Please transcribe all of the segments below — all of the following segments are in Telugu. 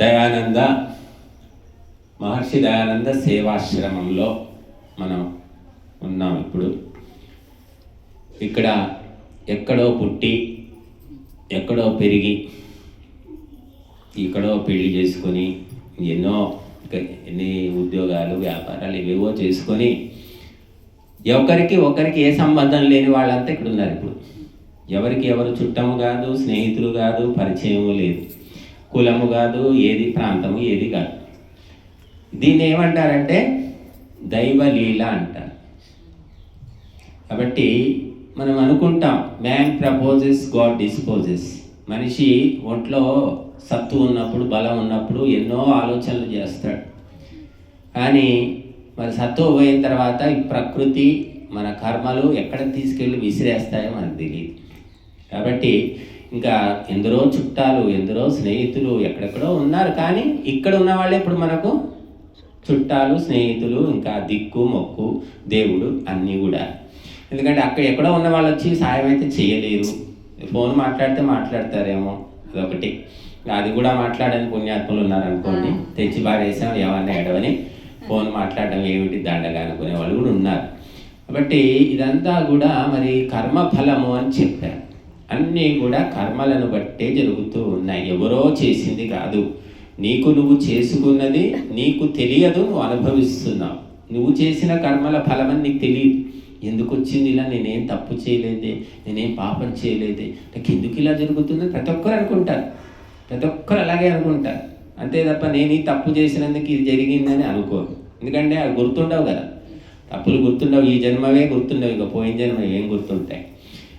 దయానంద మహర్షి దయానంద సేవాశ్రమంలో మనం ఉన్నాం ఇప్పుడు. ఇక్కడ ఎక్కడో పుట్టి ఎక్కడో పెరిగి ఇక్కడో పెళ్ళి చేసుకొని ఎన్నో ఎన్ని ఉద్యోగాలు వ్యాపారాలు ఇవేవో చేసుకొని ఒకరికి ఒకరికి ఏ సంబంధం లేని వాళ్ళంతా ఇక్కడ ఉన్నారు ఇప్పుడు. ఎవరికి ఎవరు చుట్టము కాదు స్నేహితులు కాదు పరిచయము లేదు. కులము కాదు ఏది ప్రాంతము ఏది కాదు. దీన్ని ఏమంటారంటే దైవలీల అంటారు. కాబట్టి మనం అనుకుంటాం మ్యాన్ ప్రపోజెస్ గాడ్ డిస్పోజెస్ మనిషి ఒంట్లో సత్తు ఉన్నప్పుడు బలం ఉన్నప్పుడు ఎన్నో ఆలోచనలు చేస్తాడు. కానీ మరి సత్తు పోయిన తర్వాత ఈ ప్రకృతి మన కర్మలు ఎక్కడ తీసుకెళ్ళి విసిరేస్తాయో మనకు తెలియదు. కాబట్టి ఇంకా ఎందరో చుట్టాలు ఎందరో స్నేహితులు ఎక్కడెక్కడో ఉన్నారు. కానీ ఇక్కడ ఉన్న వాళ్ళే ఇప్పుడు మనకు చుట్టాలు స్నేహితులు ఇంకా దిక్కు మొక్కు దేవుడు అన్నీ కూడా. ఎందుకంటే అక్కడ ఎక్కడో ఉన్న వాళ్ళు వచ్చి సాయం అయితే చేయలేరు. ఫోన్ మాట్లాడితే మాట్లాడతారేమో. అదొకటి. అది కూడా మాట్లాడని పుణ్యాత్ములు ఉన్నారనుకోండి. తెచ్చి బారేసాం ఏమన్నా ఎడవని ఫోన్ మాట్లాడడం ఏమిటి దండగా అనుకునే వాళ్ళు కూడా ఉన్నారు. కాబట్టి ఇదంతా కూడా మరి కర్మ ఫలము అని చెప్పారు. అన్నీ కూడా కర్మలను బట్టే జరుగుతూ ఉన్నాయి. ఎవరో చేసింది కాదు. నీకు నువ్వు చేసుకున్నది నీకు తెలియదు నువ్వు అనుభవిస్తున్నావు. నువ్వు చేసిన కర్మల ఫలమని నీకు తెలియదు. ఎందుకు వచ్చింది ఇలా? నేనేం తప్పు చేయలేదే. నేనేం పాపం చేయలేదే. నాకు ఎందుకు ఇలా జరుగుతుంది? ప్రతి ఒక్కరు అనుకుంటారు. ప్రతి ఒక్కరు అలాగే అనుకుంటారు. అంతే తప్ప నేను ఈ తప్పు చేసినందుకు ఇది జరిగిందని అనుకోరు. ఎందుకంటే అవి గుర్తుండవు కదా. తప్పులు గుర్తుండవు. ఈ జన్మవే గుర్తుండవు. ఇక పోయిన జన్మ ఏం గుర్తుంటాయి?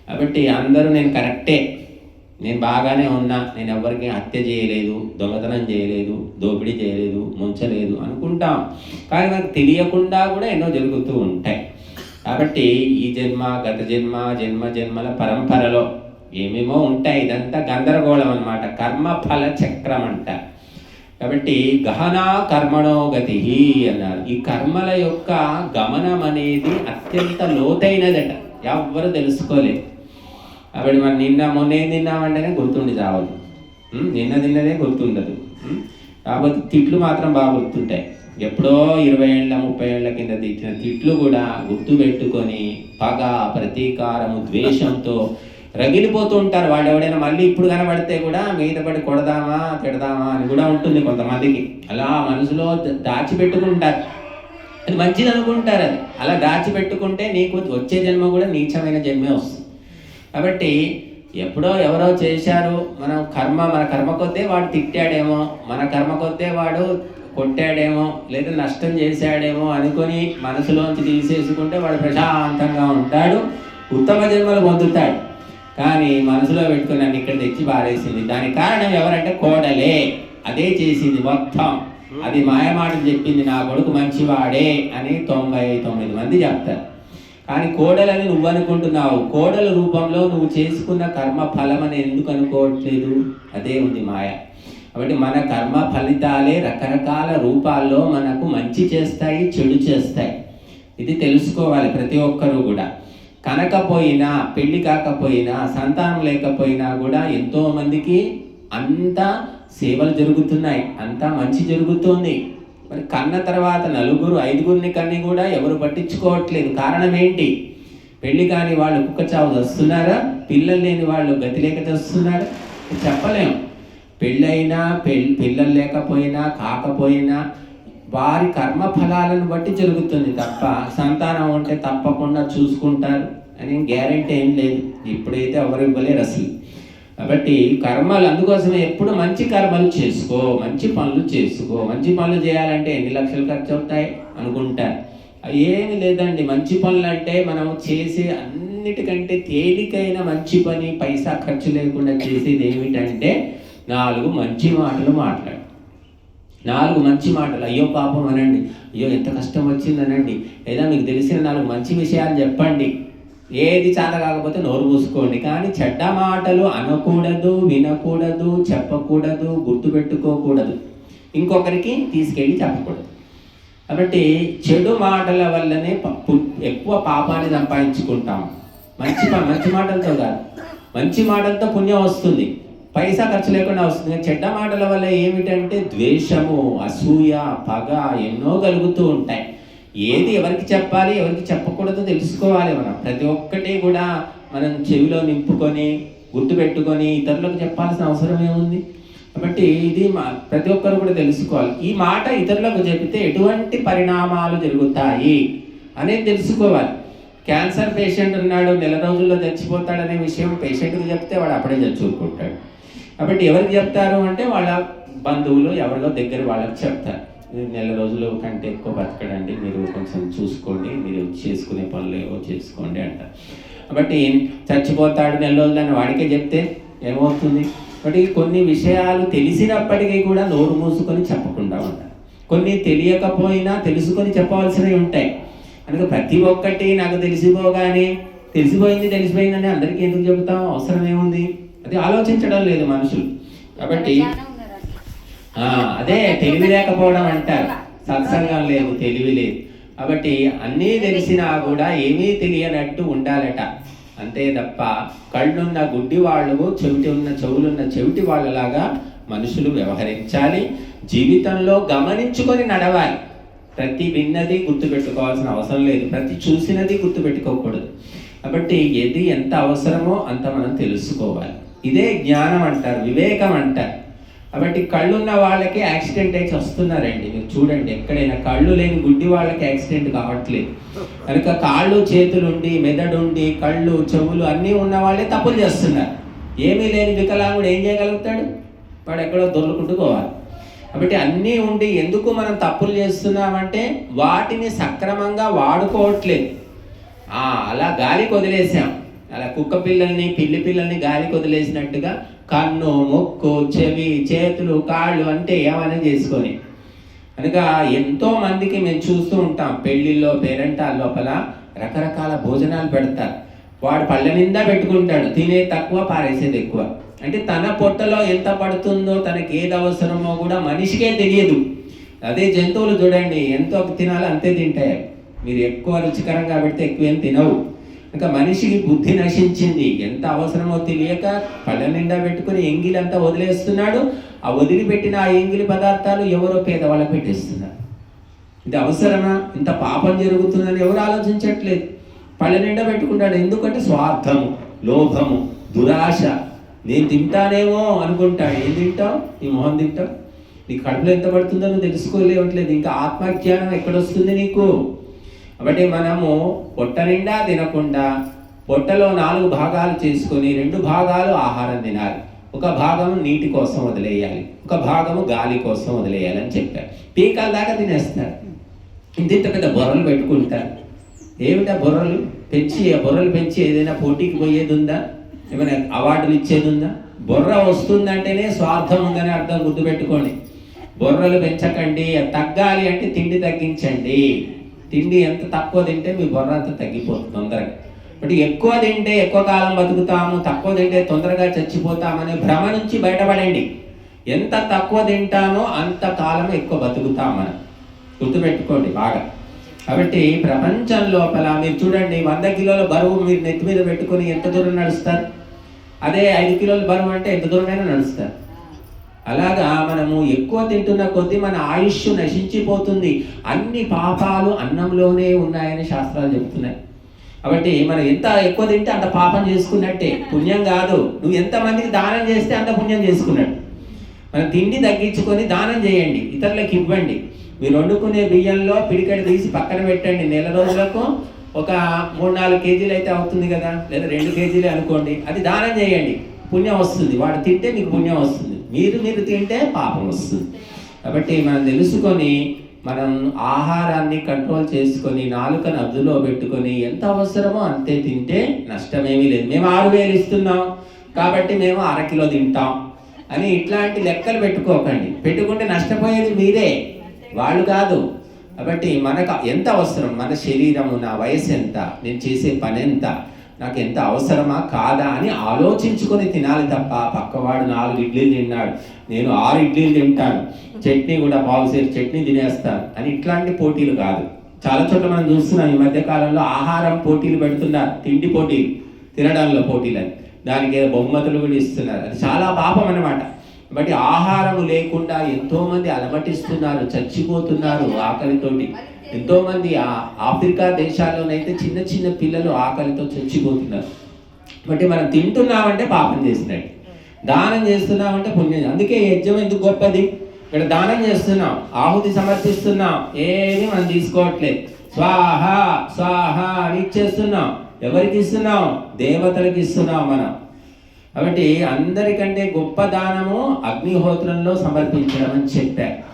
కాబట్టి అందరూ నేను కరెక్టే. నేను బాగానే ఉన్నా నేను ఎవరికి హత్య చేయలేదు దొంగతనం చేయలేదు దోపిడీ చేయలేదు ముంచలేదు అనుకుంటాం. కానీ నాకు తెలియకుండా కూడా ఎన్నో జరుగుతూ ఉంటాయి. కాబట్టి ఈ జన్మ గత జన్మ జన్మ జన్మల పరంపరలో ఏమేమో ఉంటాయి. ఇదంతా గందరగోళం అనమాట కర్మ ఫల చక్రం అంట. కాబట్టి గహనా కర్మణో గతి అన్నారు. ఈ కర్మల యొక్క గమనం అనేది అత్యంత లోతైనదట. ఎవ్వరు తెలుసుకోలేదు. అప్పుడు మరి నిన్న మొన్నే తిన్నామంటేనే గుర్తుండి చావదు. నిన్న తిన్నదే గుర్తుండదు. కాకపోతే తిట్లు మాత్రం బాగా గుర్తుంటాయి. ఎప్పుడో ఇరవై ఏళ్ళ ముప్పై ఏళ్ళ కింద తిట్టిన తిట్లు కూడా గుర్తు పెట్టుకొని పగ ప్రతీకారము ద్వేషంతో రగిలిపోతూ ఉంటారు. వాళ్ళు ఎవడైనా మళ్ళీ ఇప్పుడు కనబడితే కూడా మీద పడి కొడదామా తిడదామా అని కూడా ఉంటుంది కొంతమందికి. అలా మనసులో దాచిపెట్టుకుంటారు. అది మంచిది అనుకుంటారు అది. అలా దాచిపెట్టుకుంటే నీకు వచ్చే జన్మ కూడా నీచమైన జన్మే వస్తుంది. కాబట్టి ఎప్పుడో ఎవరో చేశారు మనం కర్మ మన కర్మ కొద్దే వాడు తిట్టాడేమో మన కర్మ కొద్దే వాడు కొట్టాడేమో లేదా నష్టం చేశాడేమో అనుకొని మనసులోంచి తీసేసుకుంటే వాడు ప్రశాంతంగా ఉంటాడు ఉత్తమ జన్మలు పొందుతాడు. కానీ మనసులో పెట్టుకుని నన్ను ఇక్కడ తెచ్చి పారేసింది. దానికి కారణం ఎవరంటే కోడలే. అదే చేసింది మొత్తం. అది మాయమాటలు చెప్పింది నా కొడుకు మంచివాడే అని తొంభై తొమ్మిది మంది చెప్తారు. కానీ కోడలని నువ్వు అనుకుంటున్నావు. కోడల రూపంలో నువ్వు చేసుకున్న కర్మ ఫలం అని ఎందుకు అనుకోవట్లేదు? అదే ఉంది మాయ. కాబట్టి మన కర్మ ఫలితాలే రకరకాల రూపాల్లో మనకు మంచి చేస్తాయి చెడు చేస్తాయి. ఇది తెలుసుకోవాలి ప్రతి ఒక్కరూ కూడా. కనకపోయినా పెళ్ళి కాకపోయినా సంతానం లేకపోయినా కూడా ఎంతోమందికి అంతా సేవలు జరుగుతున్నాయి. అంతా మంచి జరుగుతోంది. మరి కన్న తర్వాత నలుగురు ఐదుగురిని కన్ని కూడా ఎవరు పట్టించుకోవట్లేదు. కారణం ఏంటి? పెళ్ళి కాని వాళ్ళు కుక్క చావు వస్తున్నారా పిల్లలు లేని వాళ్ళు గతి లేక చేస్తున్నారా? చెప్పలేం. పెళ్ళైనా పెళ్ళి పిల్లలు లేకపోయినా కాకపోయినా వారి కర్మ ఫలాలను బట్టి జరుగుతుంది తప్ప సంతానం ఉంటే తప్పకుండా చూసుకుంటారు అని గ్యారెంటీ ఏం లేదు. ఇప్పుడైతే ఎవరు ఇవ్వలేరు అసలు. కాబట్టి కర్మలు అందుకోసమే ఎప్పుడు మంచి కర్మలు చేసుకో మంచి పనులు చేసుకో. మంచి పనులు చేయాలంటే ఎన్ని లక్షలు ఖర్చు అవుతాయి అనుకుంటారు ఏమి లేదండి. మంచి పనులు అంటే మనం చేసే అన్నిటికంటే తేలికైన మంచి పని పైసా ఖర్చు లేకుండా చేసేది ఏమిటంటే నాలుగు మంచి మాటలు మాట్లాడు. నాలుగు మంచి మాటలు. అయ్యో పాపం అనండి. అయ్యో ఎంత కష్టం వచ్చిందనండి. లేదా మీకు తెలిసిన నాలుగు మంచి విషయాలు చెప్పండి. ఏది చేత కాకపోతే నోరు మూసుకోండి. కానీ చెడ్డ మాటలు అనకూడదు వినకూడదు చెప్పకూడదు గుర్తుపెట్టుకోకూడదు. ఇంకొకరికి తీసుకెళ్ళి చెప్పకూడదు. కాబట్టి చెడు మాటల వల్లనే ప- పు- ఎక్కువ పాపాన్ని సంపాదించుకుంటాం. మంచి మంచి మాటలతో కాదు. మంచి మాటలతో పుణ్యం వస్తుంది. పైసా ఖర్చు లేకుండా వస్తుంది. చెడ్డ మాటల వల్ల ఏమిటంటే ద్వేషము అసూయ పగ ఎన్నో కలుగుతూ ఉంటాయి. ఏది ఎవరికి చెప్పాలి ఎవరికి చెప్ప జాగ్రత్త తెలుసుకోవాలి మనం. ప్రతి ఒక్కటి కూడా మనం చెవిలో నింపుకొని గుర్తుపెట్టుకొని ఇతరులకు చెప్పాల్సిన అవసరం ఏముంది? కాబట్టి ఇది మా ప్రతి ఒక్కరు కూడా తెలుసుకోవాలి. ఈ మాట ఇతరులకు చెబితే ఎటువంటి పరిణామాలు జరుగుతాయి అనేది తెలుసుకోవాలి. క్యాన్సర్ పేషెంట్ ఉన్నాడు నెల రోజుల్లో చచ్చిపోతాడనే విషయం పేషెంట్కి చెప్తే వాడు అప్పుడే చచ్చిపోకుంటాడు కాబట్టి ఎవరికి చెప్తారు అంటే వాళ్ళ బంధువులు ఎవరిలో దగ్గర వాళ్ళకి చెప్తారు. నెల రోజుల కంటే ఎక్కువ బతకడండి. మీరు కొంచెం చూసుకోండి. మీరు చేసుకునే పనులు ఏవో చేసుకోండి అంట. కాబట్టి చచ్చిపోతాడు నెల రోజులు అని వాడికే చెప్తే ఏమవుతుంది? కాబట్టి కొన్ని విషయాలు తెలిసినప్పటికీ కూడా నోరు మూసుకొని చెప్పకుండా ఉంటారు కొన్ని తెలియకపోయినా తెలుసుకొని చెప్పవలసినవి ఉంటాయి. కనుక ప్రతి ఒక్కటి నాకు తెలిసిపోగానే తెలిసిపోయింది తెలిసిపోయిందని అందరికీ ఎందుకు చెబుతాం? అవసరం ఏముంది? అది ఆలోచించడం లేదు మనుషులు. కాబట్టి అదే తెలివి లేకపోవడం అంటారు. సత్సంగం లేదు తెలివి లేదు. కాబట్టి అన్నీ తెలిసినా కూడా ఏమీ తెలియనట్టు ఉండాలట. అంతే తప్ప కళ్ళున్న గుడ్డి వాళ్ళు చెవిటి ఉన్న చెవులున్న చెవిటి వాళ్ళలాగా మనుషులు వ్యవహరించాలి. జీవితంలో గమనించుకొని నడవాలి. ప్రతి విన్నది గుర్తుపెట్టుకోవాల్సిన అవసరం లేదు. ప్రతి చూసినది గుర్తుపెట్టుకోకూడదు. కాబట్టి ఏది ఎంత అవసరమో అంత మనం తెలుసుకోవాలి. ఇదే జ్ఞానం అంటారు వివేకం అంటారు. కాబట్టి కళ్ళున్న వాళ్ళకి యాక్సిడెంట్ అయితే వస్తున్నారండి. మీరు చూడండి ఎక్కడైనా కళ్ళు లేని గుడ్డి వాళ్ళకి యాక్సిడెంట్ కావట్లేదు. కనుక కాళ్ళు చేతులుండి మెదడుండి కళ్ళు చెవులు అన్నీ ఉన్న వాళ్ళే తప్పులు చేస్తున్నారు. ఏమీ లేని వికలాంగుడు ఏం చేయగలుగుతాడు? వాడు ఎక్కడో దొర్లుకుంటూ పోవాలి కాబట్టి అన్నీ ఉండి ఎందుకు మనం తప్పులు చేస్తున్నామంటే వాటిని సక్రమంగా వాడుకోవట్లేదు. అలా గాలికి వదిలేసాం. అలా కుక్క పిల్లల్ని పిల్లి పిల్లల్ని గాలికి వదిలేసినట్టుగా కన్ను ముక్కు చెవి చేతులు కాళ్ళు అంటే ఏమైనా చేసుకొని. కనుక ఎంతో మందికి మేము చూస్తూ ఉంటాం. పెళ్ళిల్లో పేరెంటాల లోపల రకరకాల భోజనాలు పెడతారు. వాడు పళ్ళ నిండా పెట్టుకుంటాడు. తినే తక్కువ పారేసేది ఎక్కువ. అంటే తన పొట్టలో ఎంత పడుతుందో తనకి ఏది అవసరమో కూడా మనిషికే తెలియదు. అదే జంతువులు చూడండి ఎంతో తినాలో అంతే తింటాయి. మీరు ఎక్కువ రుచికరంగా పెడితే ఎక్కువేం తినవు. ఇంకా మనిషికి బుద్ధి నశించింది. ఎంత అవసరమో తెలియక పళ్ళ నిండా పెట్టుకుని ఎంగిలంతా వదిలేస్తున్నాడు. ఆ వదిలిపెట్టిన ఆ ఎంగిలి పదార్థాలు ఎవరో పేదవాళ్ళకి పెట్టేస్తున్నారు. ఇది అవసరమా? ఇంత పాపం జరుగుతుందని ఎవరు ఆలోచించట్లేదు. పళ్ళ నిండా పెట్టుకుంటాడు. ఎందుకంటే స్వార్థము లోభము దురాశ. నేను తింటానేమో అనుకుంటాడు ఏం తింటావు? నీ మొహం తింటావు? నీ కడుపులో ఎంత పడుతుందో నువ్వు తెలుసుకోలేవట్లేదు. ఇంకా ఆత్మజ్ఞానం ఎక్కడొస్తుంది నీకు? కాబట్టి మనము పొట్ట నిండా తినకుండా పొట్టలో నాలుగు భాగాలు చేసుకొని రెండు భాగాలు ఆహారం తినాలి. ఒక భాగం నీటి కోసం వదిలేయాలి. ఒక భాగము గాలి కోసం వదిలేయాలి అని చెప్పారు. పీకల దాకా తినేస్తారు ఇంత పెద్ద బొర్రలు పెట్టుకుంటారు. ఏమిటా బొర్రలు? పెంచి ఆ బొర్రలు పెంచి ఏదైనా పోటీకి పోయేది ఉందా? ఏమైనా అవార్డులు ఇచ్చేది ఉందా? బొర్ర వస్తుందంటేనే స్వార్థం ఉందని అర్థం గుర్తుపెట్టుకోండి. బొర్రలు పెంచకండి తగ్గాలి అంటే తిండి తగ్గించండి. తిండి ఎంత తక్కువ తింటే మీ బొర్ర అంత తగ్గిపోతుంది తొందరగా. బట్ ఎక్కువ తింటే ఎక్కువ కాలం బతుకుతాము తక్కువ తింటే తొందరగా చచ్చిపోతామనే భ్రమ నుంచి బయటపడండి. ఎంత తక్కువ తింటామో అంత కాలం ఎక్కువ బతుకుతాం మనం గుర్తుపెట్టుకోండి బాగా. కాబట్టి ప్రపంచం లోపల మీరు చూడండి వంద కిలోల బరువు మీరు నెత్తి మీద పెట్టుకొని ఎంత దూరం నడుస్తారు? అదే ఐదు కిలోల బరువు అంటే ఎంత దూరమైనా నడుస్తారు. అలాగా మనము ఎక్కువ తింటున్న కొద్దీ మన ఆయుష్ నశించిపోతుంది. అన్ని పాపాలు అన్నంలోనే ఉన్నాయని శాస్త్రాలు చెప్తున్నాయి కాబట్టి మనం ఎంత ఎక్కువ తింటే అంత పాపం చేసుకున్నట్టే. పుణ్యం కాదు. నువ్వు ఎంతమందికి దానం చేస్తే అంత పుణ్యం చేసుకున్నట్టు. మన తిండి తగ్గించుకొని దానం చేయండి. ఇతరులకు ఇవ్వండి. మీరు వండుకునే బియ్యంలో పిడికడి తీసి పక్కన పెట్టండి. నెల రోజులకు ఒక మూడు నాలుగు కేజీలు అయితే అవుతుంది కదా? లేదా రెండు కేజీలు అనుకోండి. అది దానం చేయండి. పుణ్యం వస్తుంది. వాడు తింటే మీకు పుణ్యం వస్తుంది. మీరు మీరు తింటే పాపం వస్తుంది. కాబట్టి మనం తెలుసుకొని మనం ఆహారాన్ని కంట్రోల్ చేసుకొని నాలుకను అదులో పెట్టుకొని ఎంత అవసరమో అంతే తింటే నష్టమేమీ లేదు. మేము ఆరు వేలు ఇస్తున్నాం కాబట్టి మేము అరకిలో తింటాం అని ఇట్లాంటి లెక్కలు పెట్టుకోకండి. పెట్టుకుంటే నష్టపోయేది మీరే. వాళ్ళు కాదు. కాబట్టి మనకు ఎంత అవసరం? మన శరీరము నా వయసు ఎంత నేను చేసే పని ఎంత? నాకు ఎంత అవసరమా? కాదా అని ఆలోచించుకొని తినాలి తప్ప. పక్కవాడు నాలుగు ఇడ్లీలు తిన్నాడు. నేను ఆరు ఇడ్లీలు తింటాను. చట్నీ కూడా బాగుసేరు చట్నీ తినేస్తాను. అని ఇట్లాంటి పోటీలు కాదు. చాలా చోట్ల మనం చూస్తున్నాం ఈ మధ్య కాలంలో ఆహారం పోటీలు పెడుతున్నారు. తిండి పోటీలు తినడంలో పోటీలు అని దానికి ఏదో బహుమతులు కూడా ఇస్తున్నారు. అది చాలా పాపం అనమాట బట్టి ఆహారం లేకుండా ఎంతోమంది అలమటిస్తున్నారు చచ్చిపోతున్నారు ఆకలితోటి. ఎంతోమంది ఆ ఆఫ్రికా దేశాల్లోనైతే చిన్న చిన్న పిల్లలు ఆకలితో చచ్చిపోతున్నారు. బట్టి మనం తింటున్నామంటే పాపం చేసినట్టు దానం చేస్తున్నామంటే పుణ్యం. అందుకే యజ్ఞం ఎందుకు గొప్పది? ఇక్కడ దానం చేస్తున్నాం. ఆహుతి సమర్పిస్తున్నాం. ఏది మనం తీసుకోవట్లేదు. స్వాహ స్వాహ అని ఇచ్చేస్తున్నాం. ఎవరికి ఇస్తున్నాం? దేవతలకు ఇస్తున్నాం మనం. కాబట్టి అందరికంటే గొప్ప దానము అగ్నిహోత్రంలో సమర్పించడం అని చెప్పారు.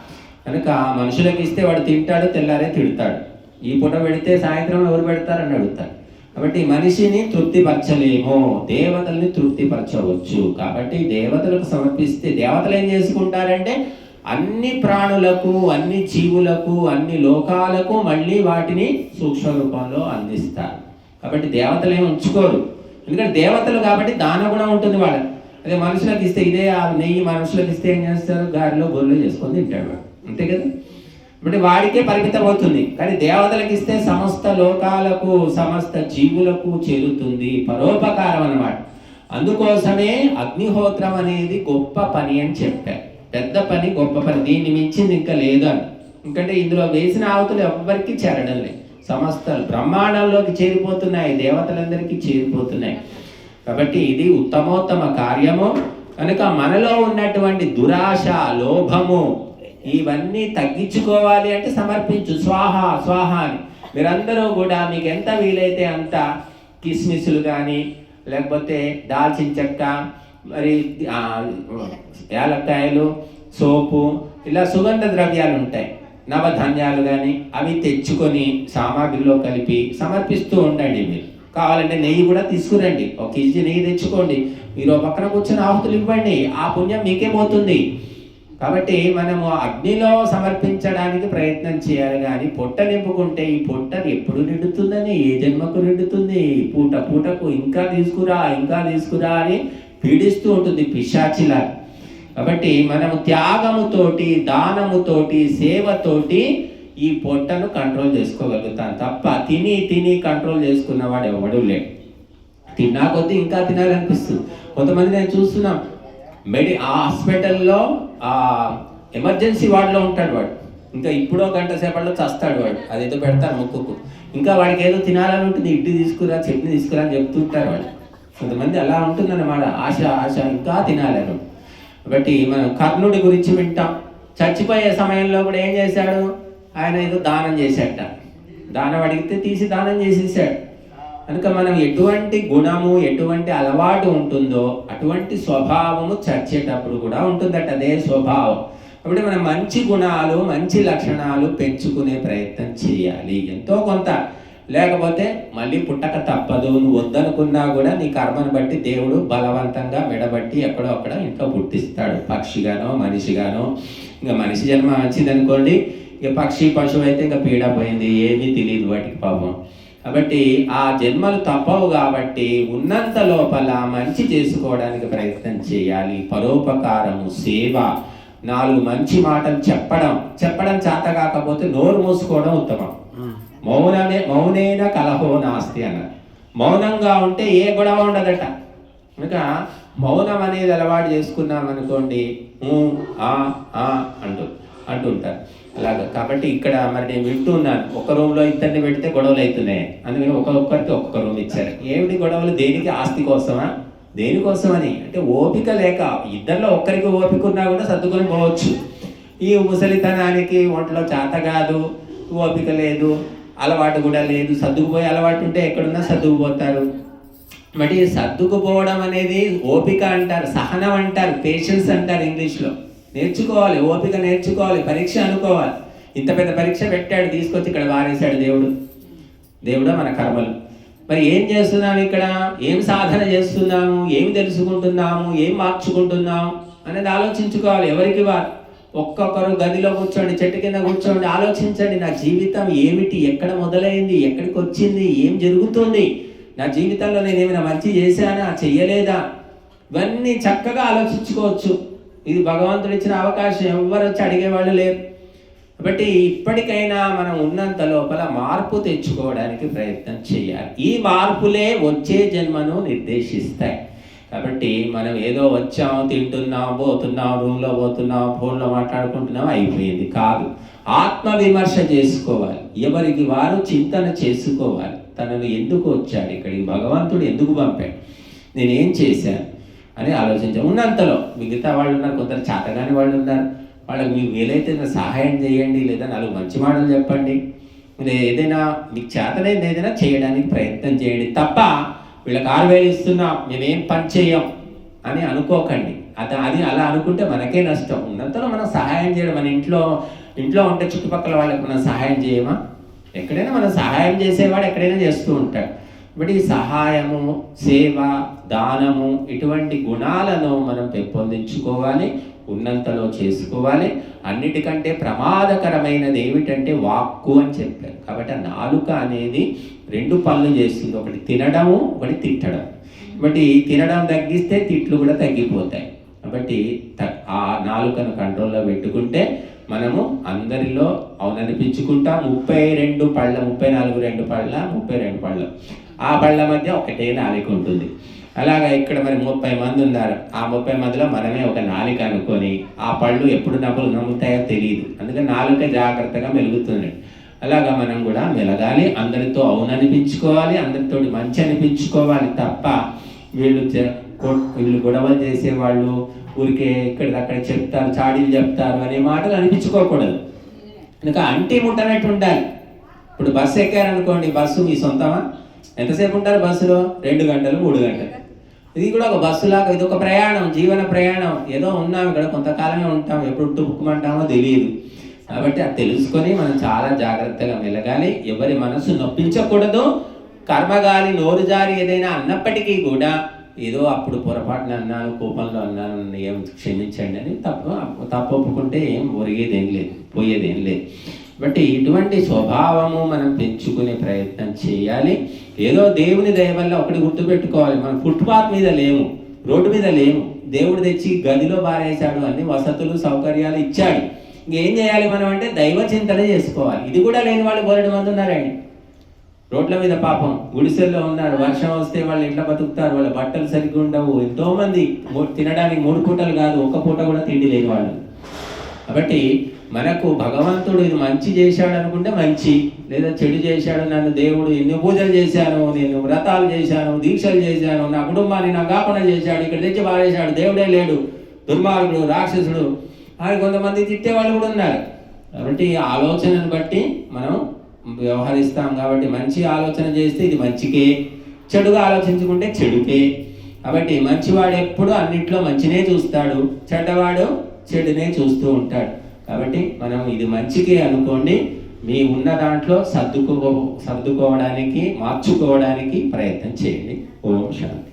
కనుక మనుషులకు ఇస్తే వాడు తింటాడు తెల్లారే తిడతాడు. ఈ పూట పెడితే సాయంత్రం ఎవరు పెడతారని అడుగుతాడు. కాబట్టి మనిషిని తృప్తిపరచలేము దేవతల్ని తృప్తిపరచవచ్చు. కాబట్టి దేవతలకు సమర్పిస్తే దేవతలు ఏం చేసుకుంటారంటే అన్ని ప్రాణులకు అన్ని జీవులకు అన్ని లోకాలకు మళ్ళీ వాటిని సూక్ష్మ రూపంలో అందిస్తారు. కాబట్టి దేవతలు ఏమి ఉంచుకోరు. ఎందుకంటే దేవతలు కాబట్టి దాన గుణం ఉంటుంది వాళ్ళకి. అదే మనుషులకు ఇస్తే ఇదే ఆ నెయ్యి మనుషులకు ఇస్తే ఏం చేస్తారు? గారిలో గొర్రెలు చేసుకొని తింటాడు వాడు అంతే కదా? అంటే వాడికే పరిమితం అవుతుంది. కానీ దేవతలకు ఇస్తే సమస్త లోకాలకు సమస్త జీవులకు చేరుతుంది పరోపకారం అన్నమాట. అందుకోసమే అగ్నిహోత్రం అనేది గొప్ప పని అని చెప్పారు పెద్ద పని గొప్ప పని. దీన్ని మించింది ఇంకా లేదు అని. ఎందుకంటే ఇందులో వేసిన ఆవతులు ఎవ్వరికీ చేరడం లేదు. సమస్త బ్రహ్మాండంలోకి చేరిపోతున్నాయి దేవతలందరికీ చేరిపోతున్నాయి. కాబట్టి ఇది ఉత్తమోత్తమ కార్యము. కనుక మనలో ఉన్నటువంటి దురాశ లోభము ఇవన్నీ తగ్గించుకోవాలి అంటే సమర్పించు. స్వాహ స్వాహ అని. మీరందరూ కూడా మీకు ఎంత వీలైతే అంత కిస్మిస్లు కానీ లేకపోతే దాల్చిన చెక్క మరి ఆ, యాలక్కాయలు సోపు ఇలా సుగంధ ద్రవ్యాలు ఉంటాయి. నవధాన్యాలు కానీ అవి తెచ్చుకొని సామాగ్రిలో కలిపి సమర్పిస్తూ ఉండండి మీరు. కావాలంటే నెయ్యి కూడా తీసుకురండి. ఒక కేజీ నెయ్యి తెచ్చుకోండి. మీరు ఒక పక్కన కూర్చొని ఆహుతులు ఇవ్వండి. ఆ పుణ్యం మీకే పోతుంది. కాబట్టి మనము అగ్నిలో సమర్పించడానికి ప్రయత్నం చేయాలి కానీ పొట్ట నింపుకుంటే ఈ పొట్ట ఎప్పుడు నిండుతుందని? ఏ జన్మకు నిండుతుంది? పూట పూటకు ఇంకా తీసుకురా ఇంకా తీసుకురా అని పీడిస్తూ ఉంటుంది పిశాచిలా కాబట్టి మనము త్యాగముతోటి దానముతోటి సేవతోటి ఈ పొట్టను కంట్రోల్ చేసుకోగలుగుతాం తప్ప తిని తిని కంట్రోల్ చేసుకున్నవాడు ఎవడు లేడు. తిన్నా కొద్దీ ఇంకా తినాలనిపిస్తుంది. కొంతమంది నేను చూస్తున్నాం మెడి ఆ హాస్పిటల్లో ఆ ఎమర్జెన్సీ వార్డులో ఉంటాడు వాడు. ఇంకా ఇప్పుడో గంట సేపట్లో చస్తాడు వాడు. అదేదో పెడతారు ముక్కుకు. ఇంకా వాడికి ఏదో తినాలని ఉంటుంది ఇడ్డు తీసుకురా చట్నీ తీసుకురా అని చెప్తుంటారు వాడు. కొంతమంది అలా ఉంటుందన్నమాట. ఆశ ఆశ ఇంకా తినాలని. కాబట్టి మనం కర్ణుడి గురించి వింటాం. చచ్చిపోయే సమయంలో కూడా ఏం చేశాడు? ఆయన ఏదో దానం చేశాట దానం అడిగితే తీసి దానం చేసేసాడు. కనుక మనం ఎటువంటి గుణము ఎటువంటి అలవాటు ఉంటుందో అటువంటి స్వభావము చర్చేటప్పుడు కూడా ఉంటుందట అదే స్వభావం. కాబట్టి మనం మంచి గుణాలు మంచి లక్షణాలు పెంచుకునే ప్రయత్నం చేయాలి. ఎంతో కొంత. లేకపోతే మళ్ళీ పుట్టక తప్పదు నువ్వు వద్దనుకున్నా కూడా నీ కర్మను బట్టి దేవుడు బలవంతంగా విడబట్టి ఎక్కడో అక్కడ ఇంట్లో పుట్టిస్తాడు. పక్షిగానో మనిషిగానో. ఇంకా మనిషి జన్మ వచ్చిందనుకోండి ఇక పక్షి పశువు అయితే ఇంకా పీడ పోయింది. ఏమీ తెలియదు వాటికి పాపం. కాబట్టి ఆ జన్మలు తప్పవు కాబట్టి ఉన్నంత లోపల మంచి చేసుకోవడానికి ప్రయత్నం చేయాలి. పరోపకారము సేవ నాలుగు మంచి మాటలు చెప్పడం. చెప్పడం చేత కాకపోతే నోరు మూసుకోవడం ఉత్తమం. మౌనమే మౌనేన కలహో నాస్తి అన్నారు. మౌనంగా ఉంటే ఏ గొడవ ఉండదట. కనుక మౌనం అనేది అలవాటు చేసుకున్నాం అనుకోండి అంటూ అంటుంటారు. అలాగా. కాబట్టి ఇక్కడ మరి నేను వింటున్నాను. ఒక రూమ్లో ఇద్దరిని పెడితే గొడవలు అవుతున్నాయి అందుకని ఒక్కొక్కరికి ఒక్కొక్క రూమ్ ఇచ్చారు. ఏమిటి గొడవలు? దేనికి? ఆస్తి కోసమా? దేనికోసమని? అంటే ఓపిక లేక ఇద్దరిలో ఒక్కరికి ఓపిక ఉన్నా కూడా సర్దుకొని పోవచ్చు. ఈ ముసలితనానికి ఒంట్లో చేత కాదు ఓపిక లేదు అలవాటు కూడా లేదు. సర్దుకుపోయే అలవాటు ఉంటే ఎక్కడున్నా సర్దుకుపోతారు. మరి సర్దుకుపోవడం అనేది ఓపిక అంటారు సహనం అంటారు పేషెన్స్ అంటారు ఇంగ్లీష్లో. నేర్చుకోవాలి ఓపిక నేర్చుకోవాలి పరీక్ష అనుకోవాలి. ఇంత పెద్ద పరీక్ష పెట్టాడు తీసుకొచ్చి ఇక్కడ వారేశాడు దేవుడు. దేవుడా మన కర్మలు. మరి ఏం చేస్తున్నాము ఇక్కడ? ఏం సాధన చేస్తున్నాము ఏమి తెలుసుకుంటున్నాము? ఏం మార్చుకుంటున్నాము అనేది ఆలోచించుకోవాలి ఎవరికి వారు. ఒక్కొక్కరు గదిలో కూర్చోండి చెట్టు కింద కూర్చోండి ఆలోచించండి నా జీవితం ఏమిటి? ఎక్కడ మొదలైంది? ఎక్కడికి వచ్చింది? ఏం జరుగుతుంది? నా జీవితంలో నేను ఏమైనా మంచి చేశానా? చెయ్యలేదా? ఇవన్నీ చక్కగా ఆలోచించుకోవచ్చు. ఇది భగవంతుడు ఇచ్చిన అవకాశం. ఎవ్వరు వచ్చి అడిగేవాళ్ళు లేరు. కాబట్టి ఇప్పటికైనా మనం ఉన్నంత లోపల మార్పు తెచ్చుకోవడానికి ప్రయత్నం చేయాలి. ఈ మార్పులే వచ్చే జన్మను నిర్దేశిస్తాయి. కాబట్టి మనం ఏదో వచ్చాం తింటున్నాం పోతున్నాం రూమ్లో పోతున్నాం ఫోన్లో మాట్లాడుకుంటున్నాం అయిపోయింది. కాదు. ఆత్మ విమర్శ చేసుకోవాలి. ఎవరికి వారు చింతన చేసుకోవాలి. తనను ఎందుకు వచ్చాడు ఇక్కడికి? భగవంతుడు ఎందుకు పంపాడు? నేనేం చేశాను? అని ఆలోచించాం. ఉన్నంతలో మిగతా వాళ్ళు ఉన్నారు కొందరు చేతగాని వాళ్ళు ఉన్నారు. వాళ్ళకి మీకు వీలైతే సహాయం చేయండి లేదా నాలుగు మంచి మాటలు చెప్పండి. మీరు ఏదైనా మీకు చేతనైంది ఏదైనా చేయడానికి ప్రయత్నం చేయండి. తప్ప వీళ్ళకి ఆరు వేలు ఇస్తున్నాం మేమేం పని చేయం అని అనుకోకండి. అది అది అలా అనుకుంటే మనకే నష్టం. ఉన్నంతలో మనం సహాయం చేయడం మన ఇంట్లో ఇంట్లో ఉంటే చుట్టుపక్కల వాళ్ళకి మనం సహాయం చేయమా? ఎక్కడైనా మనం సహాయం చేసేవాడు ఎక్కడైనా చేస్తూ ఉంటాడు. కాబట్టి ఈ సహాయము సేవ దానము ఇటువంటి గుణాలను మనం పెంపొందించుకోవాలి ఉన్నంతలో చేసుకోవాలి. అన్నిటికంటే ప్రమాదకరమైనది ఏమిటంటే వాక్కు అని చెప్పారు. కాబట్టి ఆ నాలుక అనేది రెండు పనులు చేస్తుంది. ఒకటి తినడము ఒకటి తిట్టడం. కాబట్టి తినడం తగ్గిస్తే తిట్లు కూడా తగ్గిపోతాయి. కాబట్టి ఆ నాలుకను కంట్రోల్లో పెట్టుకుంటే మనము అందరిలో అవుననిపించుకుంటాం. ముప్పై రెండు పళ్ళ ముప్పై నాలుగు రెండు పళ్ళ ముప్పై రెండు పళ్ళ. ఆ పళ్ళ మధ్య ఒకటే నాలిక ఉంటుంది. అలాగా ఇక్కడ మరి ముప్పై మంది ఉన్నారు. ఆ ముప్పై మందిలో మనమే ఒక నాలిక అనుకొని ఆ పళ్ళు ఎప్పుడు నవ్వులు నమ్ముతాయో తెలియదు అందుకని నాలుక జాగ్రత్తగా మెలుగుతుంది. అలాగా మనం కూడా మెలగాలి. అందరితో అవుననిపించుకోవాలి. అందరితో మంచి అనిపించుకోవాలి తప్ప వీళ్ళు కొ- వీళ్ళు గొడవలు చేసేవాళ్ళు ఊరికే ఇక్కడ అక్కడ చెప్తారు చాడీలు చెప్తారు అనే మాటలు అనిపించుకోకూడదు. ఇంకా అంటి ముట్టనట్టు ఉండాలి. ఇప్పుడు బస్సు ఎక్కారనుకోండి బస్సు మీ సొంతమా? ఎంతసేపు ఉంటారు బస్సులో? రెండు గంటలు మూడు గంటలు. ఇది కూడా ఒక బస్సు లాగా ఇది ఒక ప్రయాణం జీవన ప్రయాణం. ఏదో ఉన్నాం ఇక్కడ కొంతకాలమే ఉంటాం. ఎప్పుడు టుక్కుమంటామో తెలియదు. కాబట్టి అది తెలుసుకొని మనం చాలా జాగ్రత్తగా మెలగాలి. ఎవరి మనసు నొప్పించకూడదు. కర్మగాలి నోరు జారి ఏదైనా అన్నప్పటికీ కూడా ఏదో అప్పుడు పొరపాటున అన్నాను కోపంలో అన్నాను ఏం క్షమించండి అని తప్పు తప్పు ఒప్పుకుంటే ఏం ఒరిగేదేం లేదు పోయేదేం లేదు. బట్టి ఇటువంటి స్వభావము మనం పెంచుకునే ప్రయత్నం చేయాలి. ఏదో దేవుని దయ వల్ల ఒకటి గుర్తుపెట్టుకోవాలి. మనం ఫుట్పాత్ మీద లేము రోడ్డు మీద లేము. దేవుడు తెచ్చి గదిలో బారేశాడు అన్ని వసతులు సౌకర్యాలు ఇచ్చాడు. ఇంకేం చేయాలి మనం అంటే దైవ చింతన చేసుకోవాలి. ఇది కూడా లేని వాళ్ళు బోరెడు మంది ఉన్నారండి. రోడ్ల మీద పాపం. గుడిసెల్లో ఉన్నారు. వర్షం వస్తే వాళ్ళు ఎట్లా బతుకుతారు. వాళ్ళ బట్టలు సరిగ్గా ఉండవు. ఎంతోమంది తినడానికి మూడు పూటలు కాదు ఒక పూట కూడా తిండి లేని వాళ్ళు. కాబట్టి మనకు భగవంతుడు ఇది మంచి చేశాడు అనుకుంటే మంచి లేదా చెడు చేశాడు నన్ను దేవుడు ఎన్ని పూజలు చేశాను నేను వ్రతాలు చేశాను దీక్షలు చేశాను నా కుటుంబాన్ని నా కాపన చేశాడు ఇక్కడ తెచ్చి పారేశాడు దేవుడే లేడు దుర్మార్గుడు రాక్షసుడు అని కొంతమంది తిట్టేవాళ్ళు కూడా ఉన్నారు. కాబట్టి ఆలోచనను బట్టి మనం వ్యవహరిస్తాం కాబట్టి మంచి ఆలోచన చేస్తే ఇది మంచికే చెడుగా ఆలోచించుకుంటే చెడుకే. కాబట్టి మంచివాడు ఎప్పుడు అన్నిట్లో మంచినే చూస్తాడు. చెడ్డవాడు చెడునే చూస్తూ ఉంటాడు. కాబట్టి మనం ఇది మంచికే అనుకోండి మీ ఉన్న దాంట్లో సర్దుకో సర్దుకోవడానికి మార్చుకోవడానికి ప్రయత్నం చేయండి. ఓం శాంతి.